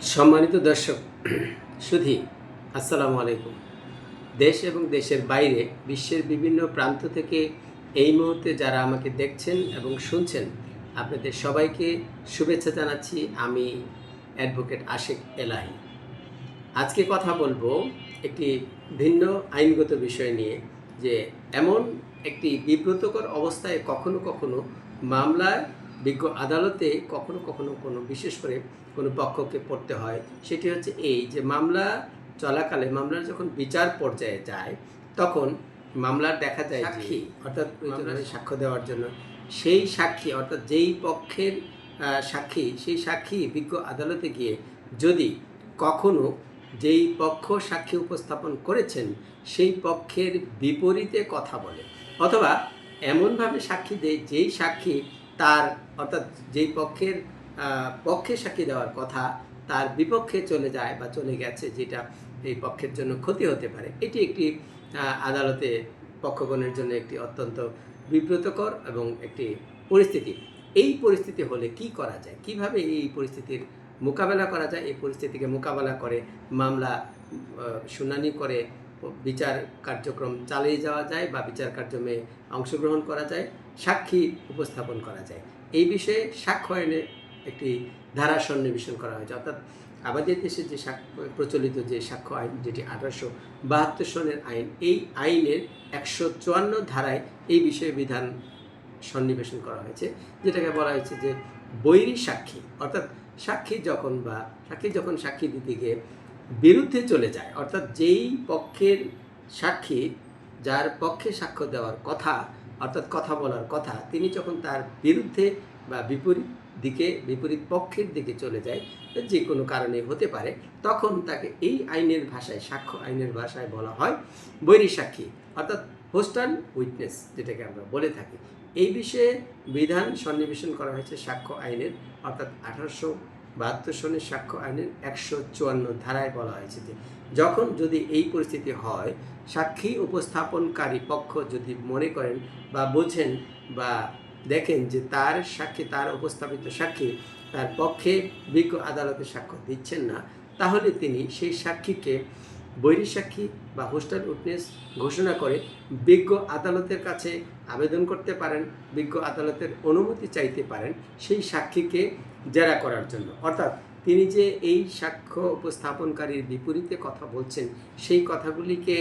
সম্মানিত দর্শক, সুধী, আসসালামু আলাইকুম। দেশ এবং দেশের বাইরে বিশ্বের বিভিন্ন প্রান্ত থেকে এই মুহূর্তে যারা আমাকে দেখছেন এবং শুনছেন, আপনাদের সবাইকে শুভেচ্ছা জানাচ্ছি। আমি অ্যাডভোকেট আশেক এলাহি। আজকে কথা বলব একটি ভিন্ন আইনগত বিষয় নিয়ে যে এমন একটি বিব্রতকর অবস্থায় কখনো কখনো মামলায় বিজ্ঞ আদালতে কখনো কখনো কোনো বিশেষ করে কোনো পক্ষকে পড়তে হয়। সেটি হচ্ছে এই যে মামলা চলাকালে মামলার যখন বিচার পর্যায়ে যায় তখন মামলার দেখা যায় সাক্ষী। অর্থাৎ সাক্ষ্য দেওয়ার জন্য সেই সাক্ষী অর্থাৎ যেই পক্ষের সাক্ষী সেই সাক্ষী বিজ্ঞ আদালতে গিয়ে যদি কখনো যেই পক্ষ সাক্ষী উপস্থাপন করেছেন সেই পক্ষের বিপরীতে কথা বলে। অথবা এমনভাবে সাক্ষী দেয় যেই সাক্ষী তার, অর্থাৎ যেই পক্ষের পক্ষে সাক্ষী দেওয়ার কথা তার বিপক্ষে চলে যায় বা চলে গেছে, যেটা এই পক্ষের জন্য ক্ষতি হতে পারে। এটি একটি আদালতে পক্ষগণের জন্য একটি অত্যন্ত বিব্রতকর এবং একটি পরিস্থিতি। এই পরিস্থিতি হলে কি করা যায়? কীভাবে এই পরিস্থিতির মোকাবেলা করা যায়? এই পরিস্থিতিকে মোকাবেলা করে মামলা শুনানি করে বিচার কার্যক্রম চালিয়ে যাওয়া যায় বা বিচার কার্যক্রমে অংশগ্রহণ করা যায়, সাক্ষী উপস্থাপন করা যায়। এই বিষয়ে সাক্ষ্য আইনে একটি ধারা সন্নিবেশন করা হয়েছে। অর্থাৎ আমাদের দেশে যে প্রচলিত যে সাক্ষ্য আইন, যেটি আঠারোশো বাহাত্তর সনের আইন, এই আইনের একশো চুয়ান্ন ধারায় এই বিষয়ে বিধান সন্নিবেশন করা হয়েছে, যেটাকে বলা হয়েছে যে বৈরী সাক্ষী। অর্থাৎ সাক্ষী যখন বা, সাক্ষী যখন সাক্ষী দিতে গিয়ে বিরুদ্ধে চলে যায়। অর্থাৎ যেই পক্ষের সাক্ষী, যার পক্ষে সাক্ষ্য দেওয়ার কথা, অর্থাৎ কথা বলার কথা, তিনি যখন তার বিরুদ্ধে বা বিপরীত দিকে, বিপরীত পক্ষের দিকে চলে যায়, যে কোনো কারণে হতে পারে, তখন তাকে এই আইনের ভাষায় সাক্ষ্য, আইনের ভাষায় বলা হয় বৈরী সাক্ষী, অর্থাৎ হোস্টান উইটনেস যেটাকে আমরা বলে থাকি। এই বিষয়ে বিধান সন্নিবেশন করা হয়েছে সাক্ষ্য আইনের, অর্থাৎ আঠারোশো বাহাত্তর সনের সাক্ষ্য আইনের একশো চুয়ান্ন ধারায় বলা হয়েছে যে, যখন যদি এই পরিস্থিতি হয়, সাক্ষী উপস্থাপনকারী পক্ষ যদি মনে করেন বা বোঝেন বা দেখেন যে তার সাক্ষী, তার উপস্থাপিত সাক্ষী তার পক্ষে বিজ্ঞ আদালতে সাক্ষ্য দিচ্ছেন না, তাহলে তিনি সেই সাক্ষীকে বৈরী সাক্ষী বা হোস্টাল উইটনেস ঘোষণা করে বিজ্ঞ আদালতের কাছে আবেদন করতে পারেন, বিজ্ঞ আদালতের অনুমতি চাইতে পারেন সেই সাক্ষীকে জেরা করার জন্য। অর্থাৎ তিনি যে এই সাক্ষ্য উপস্থাপনকারীর বিপরীতে কথা বলছেন, সেই কথাগুলিকে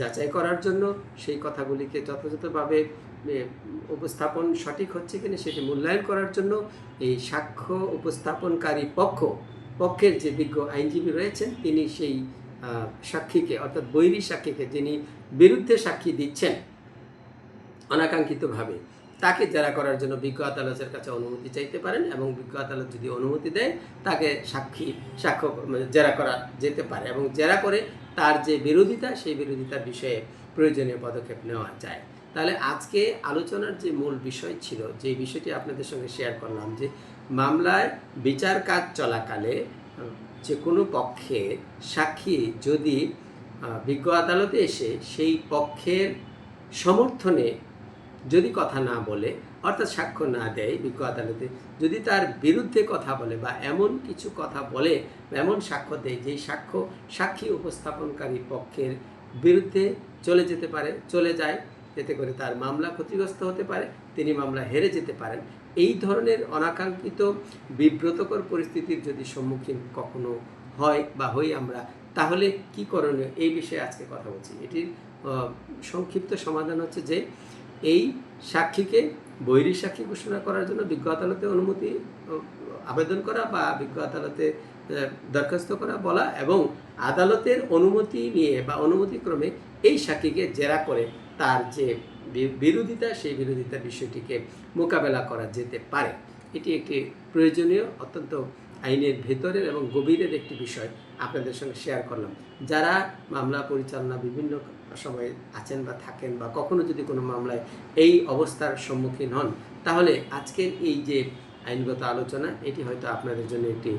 যাচাই করার জন্য, সেই কথাগুলিকে যথাযথভাবে উপস্থাপন সঠিক হচ্ছে কিনা সেটি মূল্যায়ন করার জন্য এই সাক্ষ্য উপস্থাপনকারী পক্ষ, পক্ষের যে বিজ্ঞ আইনজীবী রয়েছেন, তিনি সেই সাক্ষীকে, অর্থাৎ বৈরী সাক্ষীকে যিনি বিরুদ্ধে সাক্ষী দিচ্ছেন অনাকাঙ্ক্ষিতভাবে, তাকে জেরা করার জন্য বিজ্ঞ আদালতের কাছে অনুমতি চাইতে পারেন এবং বিজ্ঞ আদালত যদি অনুমতি দেয়, তাকে সাক্ষী, সাক্ষ্য মানে জেরা করা যেতে পারে এবং জেরা করে তার যে বিরোধিতা, সেই বিরোধিতার বিষয়ে প্রয়োজনীয় পদক্ষেপ নেওয়া যায়। তাহলে আজকে আলোচনার যে মূল বিষয় ছিল, যে বিষয়টি আপনাদের সঙ্গে শেয়ার করলাম যে, মামলায় বিচার কাজ চলাকালে যে কোনো পক্ষে সাক্ষী যদি বিজ্ঞ আদালতে এসে সেই পক্ষের সমর্থনে যদি কথা না বলে, অর্থাৎ সাক্ষ্য না দেয় বিজ্ঞ আদালতে, যদি তার বিরুদ্ধে কথা বলে বা এমন কিছু কথা বলে এমন সাক্ষ্য দেয় যেই সাক্ষ্য সাক্ষী উপস্থাপনকারী পক্ষের বিরুদ্ধে চলে যেতে পারে, চলে যায়, এতে করে তার মামলা ক্ষতিগ্রস্ত হতে পারে। তিনি মামলা হেরে যেতে পারেন। এই ধরনের অনাকাঙ্ক্ষিত বিব্রতকর পরিস্থিতির যদি সম্মুখীন কখনো হয় বা হই আমরা, তাহলে কি করণীয়? এই বিষয়ে আজকে কথা বলছি। এটির সংক্ষিপ্ত সমাধান হচ্ছে যে, এই সাক্ষীকে বৈরী সাক্ষী ঘোষণা করার জন্য বিজ্ঞ আদালতে অনুমতি আবেদন করা বা বিজ্ঞ আদালতে দরখাস্ত করা বলা এবং আদালতের অনুমতি নিয়ে বা অনুমতিক্রমে এই সাক্ষীকে জেরা করে তার যে বিরোধিতা, সেই বিরোধিতা বিষয়টিকে মোকাবেলা করা যেতে পারে। এটি একটি প্রয়োজনীয়, অত্যন্ত আইনের ভেতরের এবং গভীরের একটি বিষয় আপনাদের সঙ্গে শেয়ার করলাম। যারা মামলা পরিচালনা বিভিন্ন সময়ে আছেন বা থাকেন বা কখনো যদি কোনো মামলায় এই অবস্থার সম্মুখীন হন, তাহলে আজকের এই যে আইনগত আলোচনা, এটি হয়তো আপনাদের জন্য একটি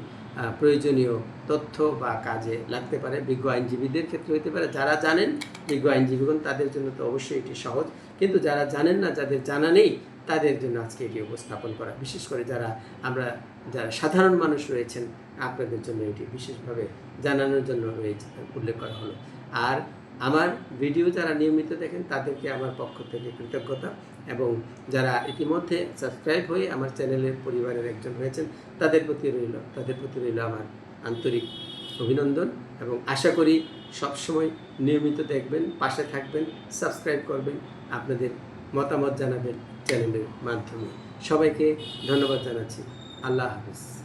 প্রয়োজনীয় তথ্য বা কাজে লাগতে পারে। বিজ্ঞ আইনজীবীদের ক্ষেত্রে হতে পারে। যারা জানেন বিজ্ঞ আইনজীবীগণ, তাদের জন্য তো অবশ্যই এটি সহজ। কিন্তু যারা জানেন না, যাদের জানা নেই, তাদের জন্য আজকে এটি উপস্থাপন করা। বিশেষ করে যারা আমরা, যারা সাধারণ মানুষ রয়েছেন, আপনাদের জন্য এটি বিশেষভাবে জানানোর জন্য রয়েছে, উল্লেখ করা হলো। আর আমার ভিডিও যারা নিয়মিত দেখেন, তাদেরকে আমার পক্ষ থেকে কৃতজ্ঞতা এবং যারা ইতিমধ্যে সাবস্ক্রাইব হয়ে আমার চ্যানেলের পরিবারের একজন হয়েছেন, তাদের প্রতি রইল, তাদের প্রতি রইল আমার আন্তরিক অভিনন্দন এবং আশা করি সবসময় নিয়মিত দেখবেন, পাশে থাকবেন সাবস্ক্রাইব করবেন, আপনাদের মতামত জানাবেন চ্যানেলের মাধ্যমে। সবাইকে ধন্যবাদ জানাচ্ছি। আল্লাহ হাফিজ।